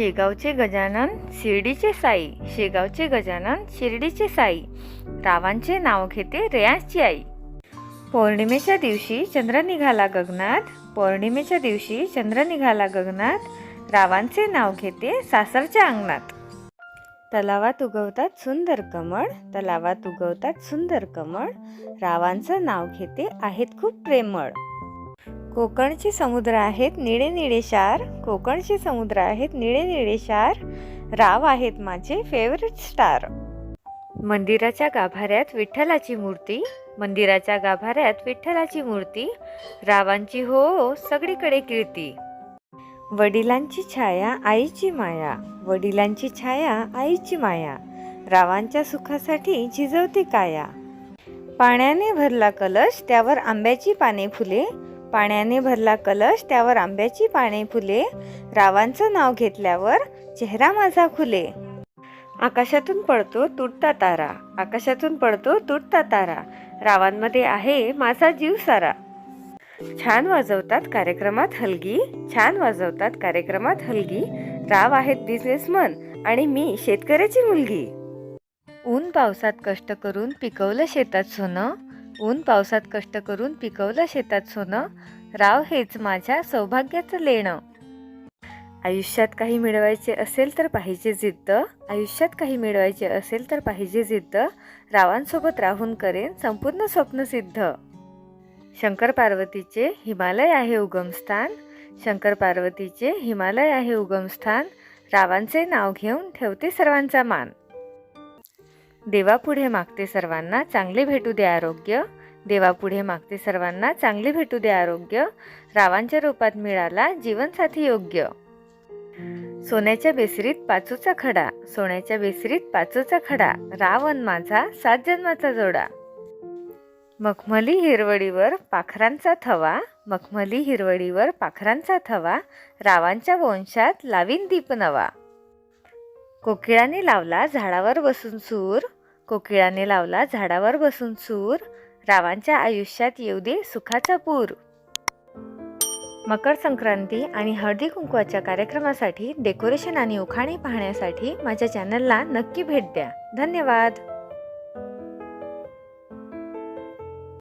शेगावचे गजानन शिर्डीचे साई. शेगावचे गजानन शिर्डीचे साई. रावांचे नाव घेते रेयांची आई. पौर्णिमेच्या दिवशी चंद्र निघाला गगनात. पौर्णिमेच्या दिवशी चंद्र निघाला गगनात. रावांचे नाव घेते सासरच्या अंगणात. तलावात उगवतात सुंदर कमळ. तलावात उगवतात सुंदर कमळ. रावांचं नाव घेते आहेत खूप प्रेमळ. कोकणचे समुद्र आहेत निळे निळे शार. कोकणचे समुद्र आहेत निळे निळे शार. राव आहेत माझे फेवरेट स्टार मंदिराच्या गाभाऱ्यात विठ्ठलाची मूर्ती. मंदिराच्या गाभाऱ्यात विठ्ठलाची मूर्ती. रावांची हो, हो सगळीकडे कीर्ती. वडिलांची छाया आईची माया. वडिलांची छाया आईची माया. रावांच्या सुखासाठी झिजवते काया. पाण्याने भरला कलश त्यावर आंब्याची पाने फुले. पाण्याने भरला कलश त्यावर आंब्याची पाने फुले. रावांचं नाव घेतल्यावर चेहरा माझा खुले. आकाशातून पडतो तुटता तारा आकाशातून पडतो तुटता तारा. रावांमध्ये आहे माझा जीव सारा. छान वाजवतात कार्यक्रमात हलगी छान वाजवतात कार्यक्रमात हलगी. राव आहेत बिझनेसमन आणि मी शेतकऱ्याची मुलगी. ऊन पावसात कष्ट करून पिकवलं शेतात सोनं. ऊन पावसात कष्ट करून पिकवलं शेतात सोनं. राव हेच माझ्या सौभाग्याचं लेणं. आयुष्यात काही मिळवायचे असेल तर पाहिजे जिद्द. आयुष्यात काही मिळवायचे असेल तर पाहिजे जिद्द. रावांसोबत राहून करेन संपूर्ण स्वप्न सिद्ध. शंकर पार्वतीचे हिमालय आहे उगमस्थान शंकर पार्वतीचे हिमालय आहे उगमस्थान रावांचे नाव घेऊन ठेवते सर्वांचा मान. देवापुढे मागते सर्वांना चांगले भेटू दे आरोग्य. देवापुढे मागते सर्वांना चांगले भेटू दे आरोग्य. रावांच्या रूपात मिळाला जीवनसाथी योग्य. सोन्याच्या बेसरीत पाचूचा खडा. सोन्याच्या बेसरीत पाचूचा खडा. रावण माझा सात जन्माचा जोडा. मखमली हिरवडीवर पाखरांचा थवा. मखमली हिरवडीवर पाखरांचा थवा. रावांच्या वंशात लावीन दीप नवा. कोकिळाने लावला झाडावर बसून सूर. कोकिळाने लावला झाडावर बसून सूर. रावांच्या आयुष्यात येऊ दे सुखाचा पूर. मकर संक्रांती आणि हळदी कुंकवाच्या कार्यक्रमासाठी डेकोरेशन आणि उखाणे पाहण्यासाठी माझ्या चॅनलला नक्की भेट द्या. धन्यवाद.